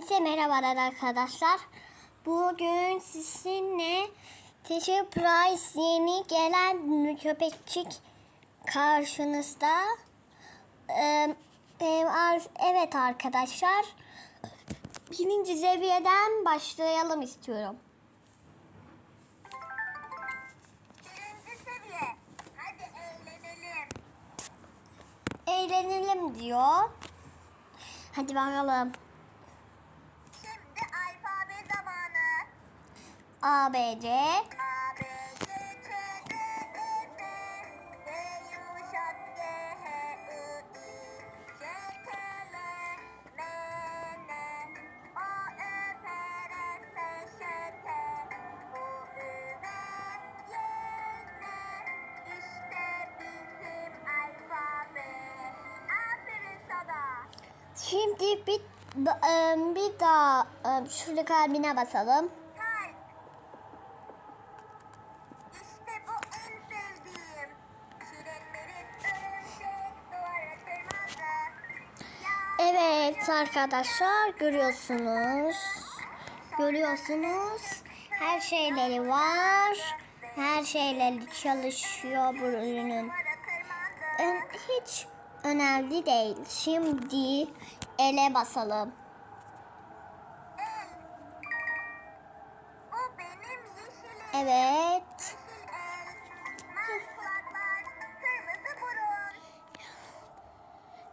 Hepinize merhabalar arkadaşlar. Bugün sizinle Teşe Price yeni gelen köpekçik karşınızda. Ee, evet arkadaşlar. Birinci seviyeden başlayalım istiyorum. Birinci seviye. Hadi eğlenelim. Eğlenelim diyor. Hadi bakalım. A, B, C. Şimdi bir, e, bir daha e, şurada kalbine basalım. Evet arkadaşlar görüyorsunuz. Görüyorsunuz. Her şeyleri var. Her şeyleri çalışıyor bu ürünün. Hiç önemli değil. Şimdi ele basalım. Evet.